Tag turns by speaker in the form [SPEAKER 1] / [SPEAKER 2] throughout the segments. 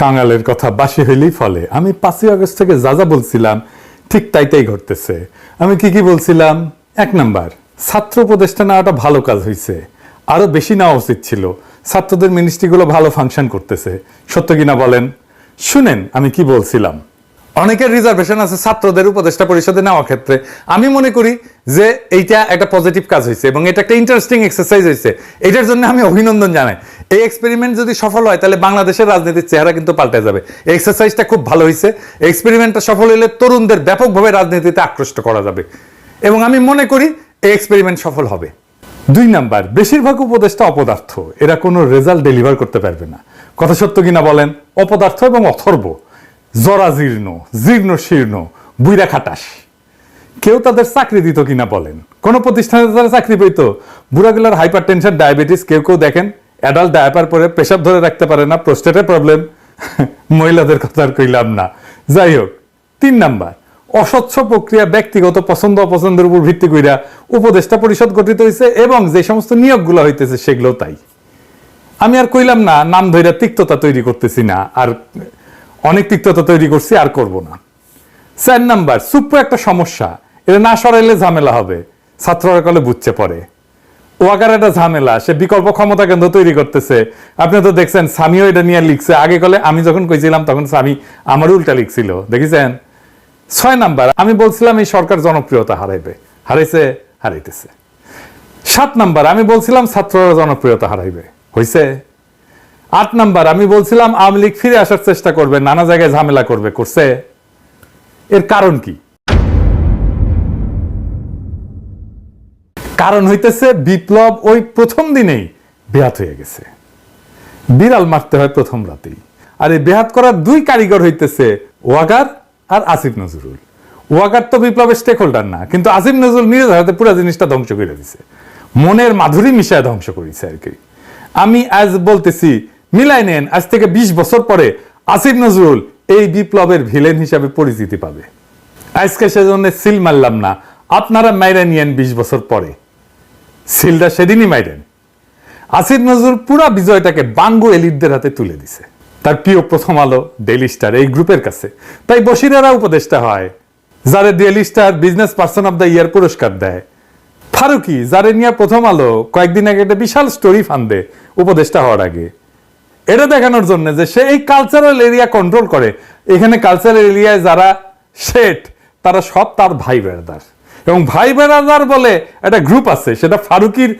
[SPEAKER 1] কাঙালের কথা বাসি হইলেই ফলে। আমি পাঁচই আগস্ট থেকে যা যা বলছিলাম, ঠিক তাই তাই ঘটতেছে। আমি কি কি বলছিলাম? এক নাম্বার, ছাত্র উপদেষ্টা নেওয়াটা ভালো কাজ হয়েছে আরও বেশি নেওয়া উচিত ছিল। ছাত্রদের মিনিস্ট্রিগুলো ভালো ফাংশন করতেছে। সত্য কিনা বলেন? শুনেন, আমি কি বলছিলাম? অনেকের রিজার্ভেশন আছে ছাত্রদের উপদেষ্টা পরিষদে নেওয়ার ক্ষেত্রে। আমি মনে করি যে এইটা একটা পজিটিভ কাজ হয়েছে এবং এটা একটা ইন্টারেস্টিং এক্সারসাইজ হয়েছে এটার জন্য আমি অভিনন্দন জানাই। এই এক্সপেরিমেন্ট যদি সফল হয়, তাহলে বাংলাদেশের রাজনীতির চেহারা কিন্তু পাল্টে যাবে। এক্সারসাইজটা খুব ভালো হয়েছে এক্সপেরিমেন্টটা সফল হলে তরুণদের ব্যাপকভাবে রাজনীতিতে আকৃষ্ট করা যাবে। এবং আমি মনে করি, এই এক্সপেরিমেন্ট সফল হবে। দুই নাম্বার, বেশিরভাগ উপদেষ্টা অপদার্থ। এরা কোনো রেজাল্ট ডেলিভার করতে পারবে না। কথা সত্য কিনা বলেন? অপদার্থ এবং অথর্ব। জরাজীর্ণ জীর্ণ শীর্ণ, বুইরা খাটাস। কেউ তাদের চাকরি দিত কিনা বলেন? কোনো প্রতিষ্ঠানে তারা চাকরি পেত বুড়াগুলার হাইপার টেনশন ডায়াবেটিস কেউ কেউ দেখেন? অ্যাডাল্ট ডায়াপার পরে পেশাব ধরে রাখতে পারে না প্রস্টেটের প্রবলেম মহিলাদের কথা আর কইলাম না। যাই হোক, তিন নাম্বার, অস্বচ্ছ প্রক্রিয়া ব্যক্তিগত পছন্দ অপছন্দের উপর ভিত্তি কইরা উপদেষ্টা পরিষদ গঠিত হয়েছে এবং যে সমস্ত নিয়োগগুলো হইতেছে সেগুলো তাই। আমি আর কইলাম না, নাম ধইরা তিক্ততা তৈরি করতেছি না, আর অনেক তিক্ততা তৈরি করছি, আর করব না। চার নাম্বার সুপ্র একটা সমস্যা, এটা না সরাইলে ঝামেলা হবে, ছাত্ররা কলে বুঝছে পরে। ওয়াকার একটা ঝামেলা, সে বিকল্প ক্ষমতা কেন্দ্র তৈরি করতেছে। আপনি তো দেখছেন, স্বামীও এটা নিয়ে লিখছে। আগে কলে আমি যখন কইছিলাম, তখন স্বামী আমার উল্টা লিখছিল। দেখেছেন? ছয় নাম্বার, আমি বলছিলাম এই সরকার জনপ্রিয়তা হারাইবে। হারাইছে, হারাইতেছে। সাত নাম্বার, আমি বলছিলাম ছাত্ররা জনপ্রিয়তা হারাইবে। হইছে? আট নাম্বার, আমি বলছিলাম আওয়ামী লীগ ফিরে আসার চেষ্টা করবে, নানা জায়গায় ঝামেলা করবে, করছে। এর কারণ কি? কারণ হইতেছে বিপ্লব ওই প্রথম দিনেই বেহাত হয়ে গেছে। বিড়াল মারতে হয় প্রথম রাতেই। আর এই বেহাত করার দুই কারিগর হইতেছে ওয়াগার আর আসিফ নজরুল। ওয়াগার তো বিপ্লবের স্টেক হোল্ডার না, কিন্তু আসিফ নজরুল নিজের হাতে পুরো জিনিসটা ধ্বংস করে দিছে। মনের মাধুরী মিশায় ধ্বংস করেছে আর কি। আমি আজ বলতেছি, মিলাই নেন, আজ থেকে ২০ বছর পরে আসিফ নজরুল এই বিপ্লবের ভিলেন হিসাবে পরিচিতি পাবে। আজকে সেজন্য সিল মারলাম না, আপনারা মাইরা নিয়েন বিশ বছর পরে। সিলটা সেদিনই মাইরেন। আসিফ নজরুল পুরা বিজয়টাকে বাঙ্গু এলিটদের হাতে তুলে দিছে। তার প্রিয় প্রথম আলো ডেইলি স্টার এই গ্রুপের কাছে। তাই বসিরেরা উপদেষ্টা হয়, যারে Daily Star business person of the year পুরস্কার দেয়। ফারুকি, যারে নিয়ে প্রথম আলো কয়েকদিন আগে একটা বিশাল স্টোরি ফান্দে উপদেষ্টা হওয়ার আগে। এটা দেখানোর জন্য যে সে এই কালচারাল এরিয়া কন্ট্রোল করে। এখানে কালচারাল এরিয়ায় যারা শেঠ, তারা সব তার ভাই বেড়াদার এবং ভাই বেড়াদার বলে একটা গ্রুপ আছে, সেটা ফারুকির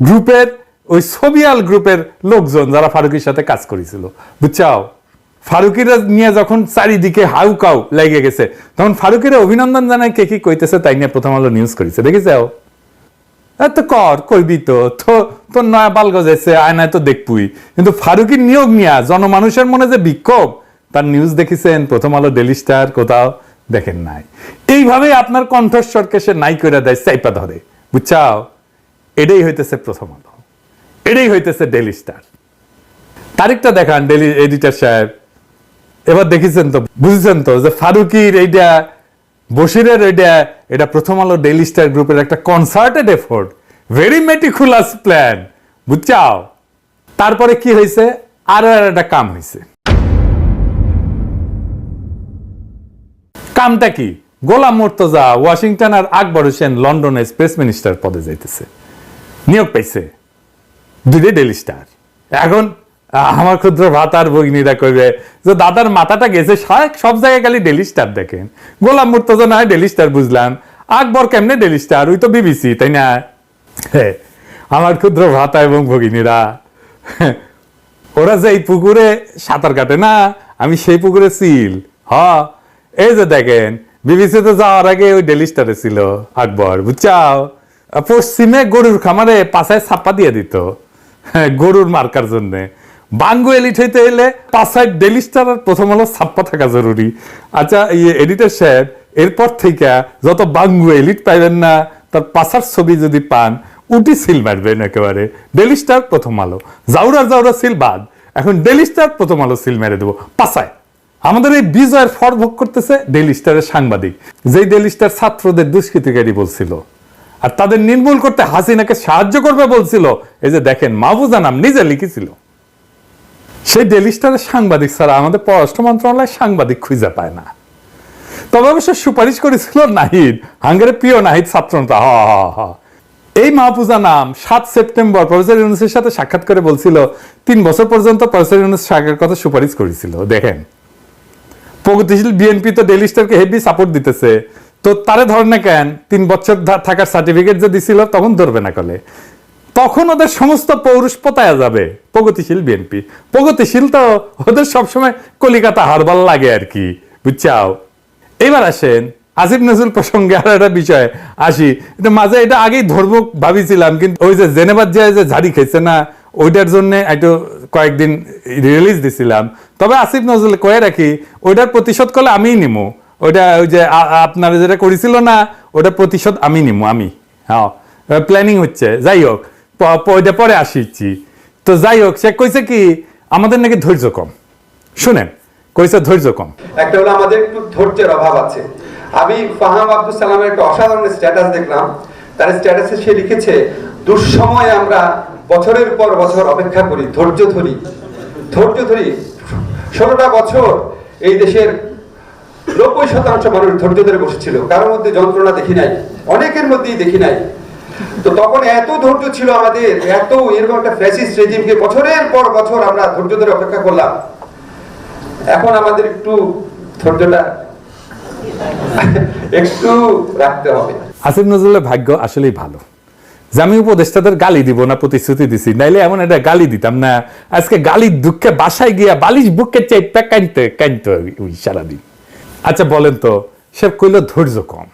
[SPEAKER 1] গ্রুপের, ওই সোবিয়াল গ্রুপের লোকজন যারা ফারুকির সাথে কাজ করেছিল। বুঝছাও? ফারুকিরা নিয়ে যখন চারিদিকে হাউ কাউ লেগে গেছে, তখন ফারুকিরা অভিনন্দন জানায় কে কি কইতেছে তাই নিয়ে প্রথম আলো নিউজ করেছে। দেখেছাও? এ তো কর, কইবি তো তো, তোর নয়া পাল গজাইছে আয়নায় তো দেখবই। কিন্তু ফারুকির নিয়োগ নিয়া জনমানুষের মনে যে বিক্ষোভ, তার নিউজ দেখেছেন, প্রথম আলো ডেলি স্টার কোথাও? দেখেন নাই। এইভাবে আপনার কণ্ঠস্বরকে সে নাই করে দেয়, চাইপা ধরে। বুঝছাও? এটাই হইতেছে প্রথম আলো। এটাই হইতেছে ডেলি স্টার তারিখটা দেখান ডেলি এডিটর সাহেব। এবার দেখেছেন তো, বুঝেছেন তো যে ফারুকির এইটা বসিরের এটা এটা প্রথম আলো ডেইলি স্টার গ্রুপের একটা concerted effort very meticulous plan বুঝছাও? তারপরে কি হয়েছে আরও আর একটা কাম হয়েছে কামটা কি? গোলাম মুর্তজা ওয়াশিংটন আর আকবর হোসেন লন্ডনে স্পেস মিনিস্টার পদে যাইতেছে। নিয়োগ পাইছে। দুইটাই ডেলি স্টার এখন আমার ক্ষুদ্র ভাতার ভগিনীরা কইবে যে, দাদার মাথাটা গেছে সব- জায়গায় খালি ডেলি স্টার দেখেন। গোলাম মুর্তজা না ডেলি স্টার বুঝলাম। আকবর কেমনে ডেলি স্টার ওই তো বিবিসি তাই না? আমার ক্ষুদ্র ভাতা এবং ভগিনীরা, ওরা যে এই পুকুরে সাঁতার কাটে না, আমি সেই পুকুরে সিল। হ এই যে দেখেন বিবিসিতে যাওয়ার আগে ওই ডেলি স্টারে ছিল আকবর বুঝছাও? পশ্চিমে গরুর খামারে পাশায় ছাপ্পা দিয়ে দিত হ্যাঁ, গরুর মার্কার জন্য। বাঙ্গু এলিট হইতে এলে পাশায় ডেলি স্টার প্রথম হলো ছাপ্পা থাকা জরুরি। আচ্ছা এই এডিটর সাহেব এরপর থেকে যত বাঙ্গু এলিট পাইবেন না তার পাশার ছবি যদি পান উটি সিল মারবেন একেবারে। ডেলি স্টার প্রথম আলো। জাউরার জাউরা সিল বাদ। এখন ডেলি স্টার প্রথম আলো সিল মেরে দেবো পাশায় আমাদের এই বিজয়ের ফর ভোগ করতেছে ডেলি স্টারের সাংবাদিক। যেই ডেলি স্টার ছাত্রদের দুষ্কৃতিকারী বলছিল। আর তাদের নির্মূল করতে হাসিনাকে সাহায্য করবে বলছিল। এই যে দেখেন মাহবুজা নাম নিজে লিখেছিল। সেই ডেলি স্টারের সাংবাদিক ছাড়া আমাদের পররাষ্ট্র মন্ত্রণালয় সাংবাদিক খুঁজে পায় না। তবে অবশ্য সুপারিশ করেছিল নাহিদ, হাঙ্গের প্রিয় নাহিদ ছাত্রনটা হ হ হ। এই মাহফুজা নাম সাত সেপ্টেম্বর প্রফেসর ইউনুসের সাথে সাক্ষাৎ করে বলছিল, তিন বছর পর্যন্ত প্রফেসর ইউনুস সাগের কথা সুপারিশ করেছিল। দেখেন প্রগতিশীল বিএনপি তো ডেলি স্টারকে হেভি সাপোর্ট দিতেছে। তো তারে ধরে না কেন, তিন বছর থাকার সার্টিফিকেট যে দিছিল, তখন ধরবে না কলে। তখন ওদের সমস্ত পৌরুষ পতায়া যাবে, প্রগতিশীল বিএনপি। প্রগতিশীল তো ওদের সবসময় কলিকাতা হারবাল লাগে আর কি, বুঝছাও? এবার আসেন আসিফ নজরুল প্রসঙ্গে আর একটা বিষয় আসি। মাঝে এটা আগেই ধর্ম ভাবিছিলাম, কিন্তু ওই যে জেনেবাদ যায় যে ঝাড়ি খেয়েছে না ওইটার জন্য একটু কয়েকদিন রিলিজ দিছিলাম। তবে আসিফ নজরুল কয়ে রাখি, ওইটার প্রতিশোধ করলে আমিই নিমু। ওইটা ওই যে আপনারা যেটা করেছিল না ওটা প্রতিশোধ আমি নিমু, আমি। হ্যাঁ প্ল্যানিং হচ্ছে। যাই হোক ওইটা পরে আসিছি তো যাই হোক, সে কইছে কি, আমাদের নাকি ধৈর্য কম। শুনেন, কইছে ধৈর্য কম।
[SPEAKER 2] একটা হলো আমাদের একটু ধৈর্যের অভাব আছে। আমি ফাহাম আব্দুল সালামের একটা অসাধারণ স্ট্যাটাস দেখলাম। তার স্ট্যাটাসে সে লিখেছে, দুঃসময় আমরা বছরের পর বছর অপেক্ষা করি, ধৈর্য ধরি ধৈর্য ধরি। ষোলোটা বছর এই দেশের নব্বই শতাংশ মানুষ ধৈর্য ধরে বসেছিল। কারোর মধ্যে যন্ত্রণা দেখি নাই, অনেকের মধ্যেই দেখি নাই। তো তখন এত ধৈর্য ছিল আমাদের, এত এরকম একটা ফ্যাসিস্ট রেজিমকে বছরের পর বছর আমরা ধৈর্য ধরে অপেক্ষা করলাম। এখন আমাদের একটু ধৈর্যটা একটু রাখতে হবে।
[SPEAKER 1] আসিফ নজরুলের ভাগ্য আসলেই ভালো। যে আমি উপদেষ্টাদের গালি দিব না প্রতিশ্রুতি দিছি, নাইলে এমন একটা গালি দিতাম না। আজকে গালির দুঃখে বাসায় গিয়া বালিশ বুকে চেপে কানতে কানতে ওই সারাদিন। আচ্ছা বলেন তো সে কইল ধৈর্য কম।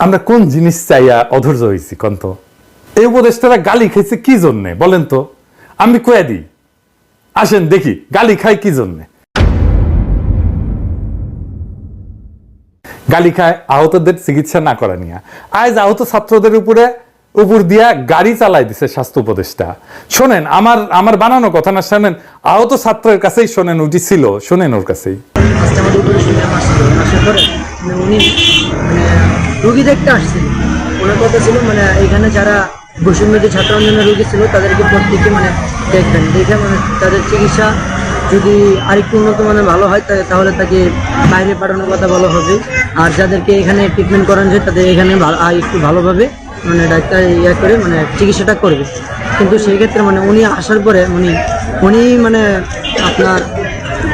[SPEAKER 1] আমরা কোন জিনিস চাইয়া অধৈর্য হয়েছি কন্ত এই উপদেষ্টারা গালি খাইছে কি জন্যে? বলেন তো, আমি কয়ে দিই। আসেন দেখি, গালি খাই কি জন্যে? গালি খায় আহতদের চিকিৎসা না করা নিয়ে। আজ আহত ছাত্রদের উপরে উপর দিয়া গাড়ি চালাই দিছে স্বাস্থ্য উপদেষ্টা। শোনেন, আমার আমার বানানো কথা না, শোনেন, আহত ছাত্রের কাছেই শোনেন উঠি ছিল, শোনেন ওর কাছেই।
[SPEAKER 3] মানে মানে রুগী দেখতে আসছিল ওনার কথা ছিল মানে এখানে যারা বসুন্ধরী ছাত্র আন্দোলনের রুগী ছিল, তাদেরকে প্রত্যেকে মানে দেখবেন। দেখে মানে তাদের চিকিৎসা যদি আরেকটু উন্নত মানে ভালো হয় তাহলে তাকে বাইরে পাঠানোর কথা বলা হবে। আর যাদেরকে এখানে ট্রিটমেন্ট করানো যায় তাদের এখানে একটু ভালোভাবে মানে ডাক্তার ইয়ে করে মানে চিকিৎসাটা করবে। কিন্তু সেই ক্ষেত্রে মানে উনি আসার পরে উনি উনি মানে আপনার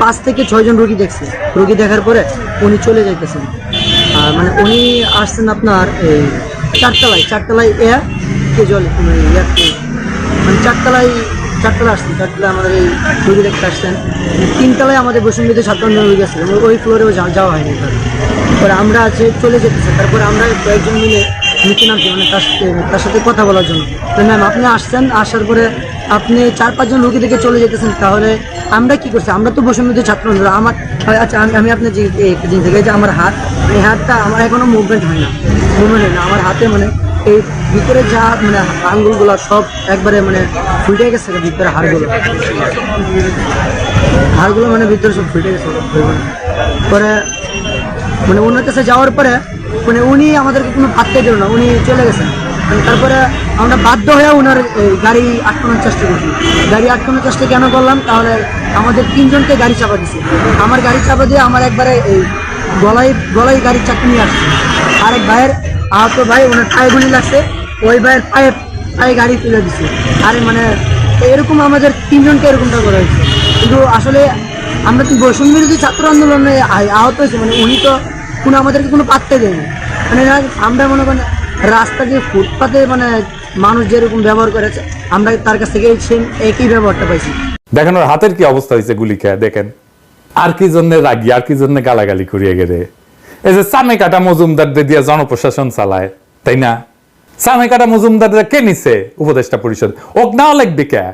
[SPEAKER 3] পাঁচ থেকে ছয়জন রোগী দেখছে। রোগী দেখার পরে উনি চলে যাইতেছেন। আর মানে উনি আসছেন আপনার এই চারতলায় চারতলায় এ, কে জল মানে ইয়াতে মানে চারতলায়, চারতলা আসছেন চারতলায় আমাদের এই রুগী দেখতে আসছেন। তিনতলায় আমাদের ছাত্র আন্দোলন রোগী আসছিলেন ওই ফ্লোরেও যাওয়া হয়নি তারপরে আমরা আছে, চলে যেতেছে তারপরে আমরা কয়েকজন মিলে নিচে নামছি মানে তার সাথে তার সাথে কথা বলার জন্য। তো ম্যাম আপনি আসছেন, আসার পরে আপনি চার, পাঁচজন রুগী থেকে চলে যেতেছেন, তাহলে আমরা কি করছি? আমরা তো বসুন্ধী ছাত্র। আমার আচ্ছা আমি- আপনার জিনিস দেখে যে আমার হাত, এই হাতটা আমার এখনও মুভমেন্ট হয় না। মুভমেন্ট হয় না। আমার হাতে মানে এই ভিতরে যা মানে আঙ্গুলগুলো সব একবারে মানে ফুটে গেছে ভিতরে হাড়গুলো। হাড়গুলো মানে ভিতরে সব ফুটে গেছে। পরে মানে ওনার কাছে যাওয়ার পরে মানে উনি আমাদেরকে কোনো পাত্তা দিল না, উনি চলে গেছেন। মানে তারপরে আমরা বাধ্য হয়ে ওনার গাড়ি আটকানোর চেষ্টা করছি। গাড়ি আটকানোর চেষ্টা কেন করলাম? তাহলে আমাদের তিনজনকে গাড়ি চাপা দিছে। আমার গাড়ি চাপা দিয়ে আমার একবারে এই গলায় গলায় গাড়ির চাকরি নিয়ে আসছে। আরেক ভাইয়ের আহত ভাই, ওনার পায়ে গুলি লাগছে, ওই ভাইয়ের পায়ে পায়ে গাড়ি তুলে দিছে। আরে মানে এরকম আমাদের তিনজনকে এরকমটা করা হয়েছে। কিন্তু আসলে আমরা তো বৈষম্য বিরোধী ছাত্র আন্দোলনে আহ- আহত হয়েছে মানে উনি তো কোনো আমাদেরকে কোনো পাত্তা দেয়নি। মানে আমরা মনে করেন রাস্তা যে ফুটপাতে মানে মানুষ যেরকম ব্যবহার করেছে, আমরা তার কাছ থেকে সেম একই ব্যবহারটা পাইছি।
[SPEAKER 1] দেখেন ওর হাতের কি অবস্থা হয়েছে গুলি খেয়ে, দেখেন। আর কি জন্য রাগি, আর কি জন্য গালাগালি করিয়ে গেলে। এই যে সামে কাটা মজুমদার দিয়ে জনপ্রশাসন চালায়, তাই না? সামে কাটা মজুমদার কে নিছে উপদেষ্টা পরিষদ? ওক নাও লাগবে কে?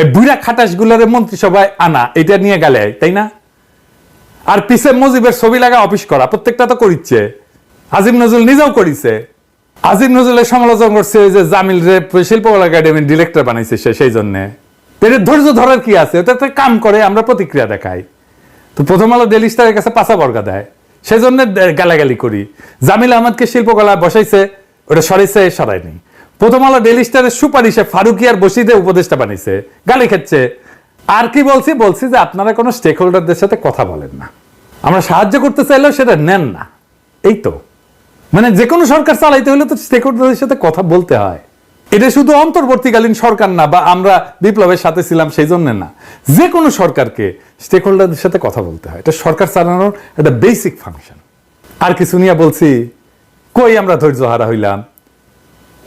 [SPEAKER 1] এই বুড়া খাটাস গুলারে মন্ত্রিসভায় আনা, এটা নিয়ে গেলে তাই না? আর পিছে মুজিবের ছবি লাগা অফিস করা, প্রত্যেকটা তো করিচ্ছে। আজিম নজরুল নিজেও করিছে। আজিম নজরুলের সমালোচনা করছে যে জামিল রে শিল্পকলা একাডেমির ডিরেক্টর বানাইছে সে, সেই জন্যে। এদের ধৈর্য ধরার কি আছে? ওটা তো কাম করে, আমরা প্রতিক্রিয়া দেখাই। তো প্রথম আলো ডেলি স্টারের কাছে পাশা বর্গা দেয়। সেজন্য দে- গালাগালি করি। জামিল আহমদকে শিল্পকলা বসাইছে, ওটা সরাইছে সরাইনি প্রথম আলো ডেলি স্টারের সুপারিশে ফারুকিয়ার বসিদে উপদেষ্টা বানাইছে, গালি খাচ্ছে। আর কি বলছি? বলছি যে আপনারা কোনো স্টেক হোল্ডারদের সাথে কথা বলেন না। আমরা সাহায্য করতে চাইলেও সেটা নেন না। এই তো। মানে যে কোনো সরকার চালাইতে হলে তো স্টেক হোল্ডারদের সাথে কথা বলতে হয়। এটা শুধু অন্তর্বর্তীকালীন সরকার না, বা আমরা বিপ্লবের সাথে ছিলাম সেই জন্য না। যে কোনো সরকারকে স্টেক হোল্ডারদের সাথে কথা বলতে হয়। এটা সরকার চালানোর একটা বেসিক ফাংশন আর কিছু নিয়ে বলছি, কই আমরা ধৈর্য হারা হইলাম?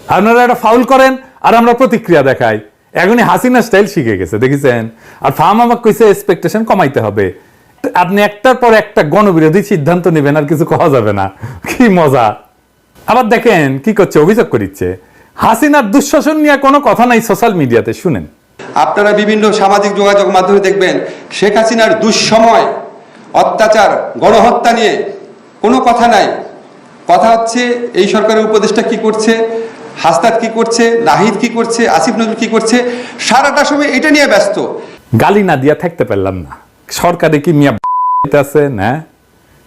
[SPEAKER 1] আপনারা একটা ফাউল করেন, আর আমরা প্রতিক্রিয়া দেখাই। এখনই হাসিনা স্টাইল শিখে গেছে, দেখেছেন? আর ফার্ম আমাকে কইছে এক্সপেকটেশন কমাইতে হবে। আপনি একটার পর একটা গণবিরোধী সিদ্ধান্ত নেবেন আর কিছু কওয়া যাবে না। কি মজা। আবার দেখেন কি করছে অভিযোগ করিচ্ছে। হাসিনার দুঃশাসন নিয়ে কোনো কথা নাই সোশ্যাল মিডিয়াতে শুনেন।
[SPEAKER 2] আপনারা বিভিন্ন সামাজিক যোগাযোগ মাধ্যমে দেখবেন শেখ হাসিনার দুঃসময় অত্যাচার গণহত্যা নিয়ে কোনো কথা নাই। কথা হচ্ছে এই সরকারের উপদেষ্টা কি করছে হাসনাত কি করছে নাহিদ কি করছে আসিফ নজরুল কি করছে সারাটা সময় এটা নিয়ে ব্যস্ত।
[SPEAKER 1] গালি না দিয়া থাকতে পারলাম না। সরকারে কি মিয়া আছে না?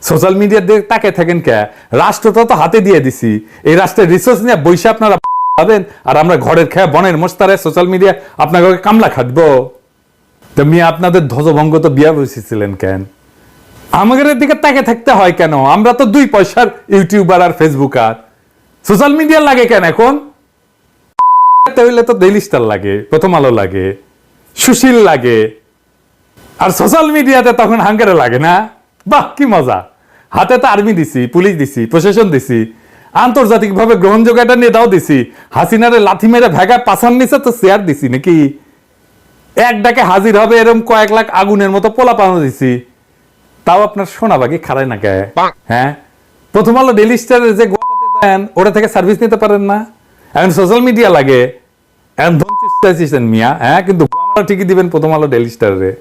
[SPEAKER 1] সোশ্যাল মিডিয়া দিয়ে তাকে থাকেন কে? রাষ্ট্রটা তো হাতে দিয়ে দিছি। এই রাষ্ট্রের রিসোর্স নিয়ে বৈশা আপনারা পাবেন আর আমরা ঘরের খেয়ে, বনের মোস্তারে সোশ্যাল মিডিয়া আপনাকে কামলা খাটবো। তো মিয়া, আপনাদের ধ্বজভঙ্গ তো বিয়া বসেছিলেন কেন? আমাদের দিকে তাকে থাকতে হয় কেন? আমরা তো দুই পয়সার ইউটিউবার আর ফেসবুকার। সোশ্যাল মিডিয়া লাগে কেন এখন? হইলে তো ডেইলি স্টার লাগে, প্রথম আলো লাগে, সুশীল লাগে। আর সোশ্যাল মিডিয়াতে তখন হাঙ্গারে লাগে না? বাহ কি মজা। হাতে তো আর্মি দিছি পুলিশ দিছি প্রশাসন দিছি আন্তর্জাতিকভাবে গ্রহণযোগ্য একটা নেতাও দিছি হাসিনারে লাথি মেরে ভেগা পাশান নিচে তো শেয়ার দিছি নাকি? এক ডাকে হাজির হবে এরকম কয়েক লাখ আগুনের মতো পোলা পানো দিছি। তাও আপনার সোনা বাকি খারায় না কে? হ্যাঁ? প্রথম আলো ডেলি স্টারের যে গোয়াপাতে দেন ওটা থেকে সার্ভিস নিতে পারেন না। এখন সোশ্যাল মিডিয়া লাগে। এখন মিয়া হ্যাঁ? কিন্তু ঠিকই দিবেন প্রথম আলো ডেলি স্টারে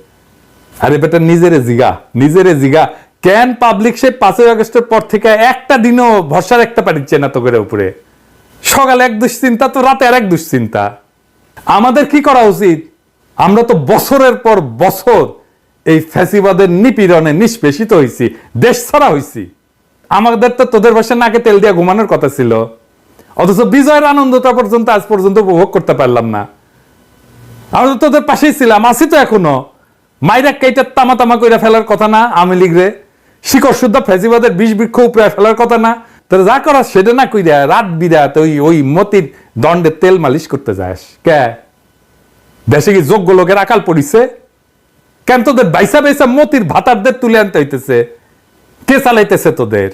[SPEAKER 1] আরে বেটা, নিজেরে জিগা নিজেরে জিগা। কেন পাবলিক সে পাঁচই আগস্টের পর থেকে একটা দিনও ভরসা রাখতে পারিচ্ছে না তোকের উপরে? সকালে এক দুশ্চিন্তা, তো রাতে আর এক দুশ্চিন্তা। আমাদের কি করা উচিত? আমরা তো বছরের পর বছর এই ফ্যাসিবাদের নিপীড়নে নিষ্পেষিত হয়েছি দেশ ছাড়া হয়েছি আমাদের তো তোদের বাসায় নাকে তেল দিয়ে ঘুমানোর কথা ছিল। অথচ বিজয়ের আনন্দটা পর্যন্ত আজ পর্যন্ত উপভোগ করতে পারলাম না। আমরা তো তোদের পাশেই ছিলাম, আছি তো এখনও। মাইরা কেইটা তামা তামা কইরা ফেলার কথা না, আমি লিগরে শিকড় শুদ্ধ ফেসিবাদের বিষ বৃক্ষ উপরে ফেলার কথা না। তোর যা করা সেটা না কইরা, রাত বিরাত ওই ওই মতির দণ্ডে তেল মালিশ করতে যাস। কে? দেশে কি যোগ্য লোকের আকাল পড়িছে? কেন তোদের বাইসা বাইসা মতির ভাতারদের তুলে আনতে হইতেছে? কে চালাইতেছে তোদের?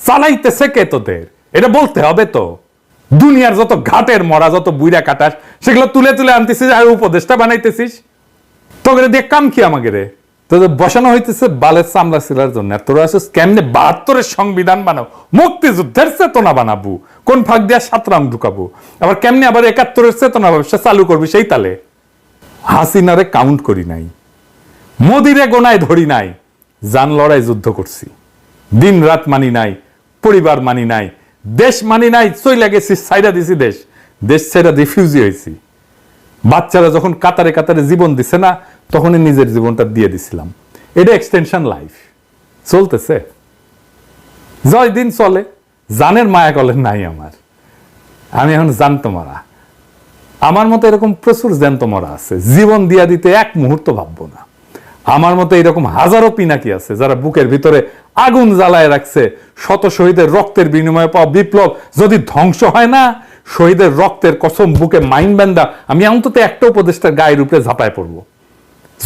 [SPEAKER 1] চালাইতেছে কে তোদের? এটা বলতে হবে তো। দুনিয়ার যত ঘাটের মরা, যত বুইরা কাটাস, সেগুলো তুলে তুলে আনতেছিস আর উপদেশটা বানাইতেছিস। তোকে দিয়ে কাম কি আমাকে রে? তোদের বসানো হইতেছে বালের চামড়া শিলার জন্য। তোরা আসিস কেমনে বাহাত্তরের সংবিধান বানাও? মুক্তিযুদ্ধের চেতনা বানাবো। কোন ফাঁক দিয়া সাত রাম ঢুকাবো। আবার কেমনে আবার একাত্তরের চেতনা ব্যবসা চালু করবি সেই তালে। হাসিনারে কাউন্ট করি নাই। মোদিরে গোনায় ধরি নাই। জান লড়াই যুদ্ধ করছি। দিন রাত মানি নাই, পরিবার মানি নাই, দেশ মানি নাই, চইলা গেছি সাইডা দিছি দেশ। দেশ ছেড়া রিফিউজি হয়েছি। বাচ্চারা যখন কাতারে কাতারে জীবন দিছে না তখনই নিজের জীবনটা দিয়ে দিছিলাম। এটা এক্সটেনশন লাইফ চলতেছে। জয় দিন চলে, জানের মায়া কলের নাই আমার। আমি এখন জানতো মারা। আমার মতো এরকম প্রচুর জ্যান্ত মরা আছে। জীবন দিয়া দিতে এক মুহূর্ত ভাববো না। আমার মতো এরকম হাজারো পিনাকি আছে, যারা বুকের ভিতরে আগুন জ্বালায় রাখছে। শত শহীদের রক্তের বিনিময়ে পাওয়া বিপ্লব যদি ধ্বংস হয় না, শহীদের রক্তের কসম বুকে মাইন ব্যান্দা আমি অন্তত একটা উপদেষ্টার গায়ের উপরে ঝাঁপায় পড়ব।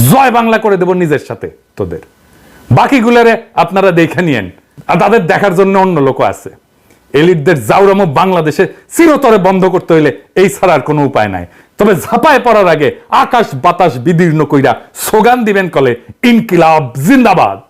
[SPEAKER 1] জয় বাংলা করে দেব নিজের সাথে, তোদের। বাকিগুলোরে আপনারা দেখে নিয়েন। আর তাদের দেখার জন্য অন্য লোক আছে। এলিটদের জাউরামো বাংলাদেশে চিরতরে বন্ধ করতে হইলে এই ছাড়ার কোনো উপায় নাই। তবে ঝাপায় পড়ার আগে আকাশ বাতাস বিদীর্ণ কইরা স্লোগান দিবেন কলে, ইনকিলাব, জিন্দাবাদ।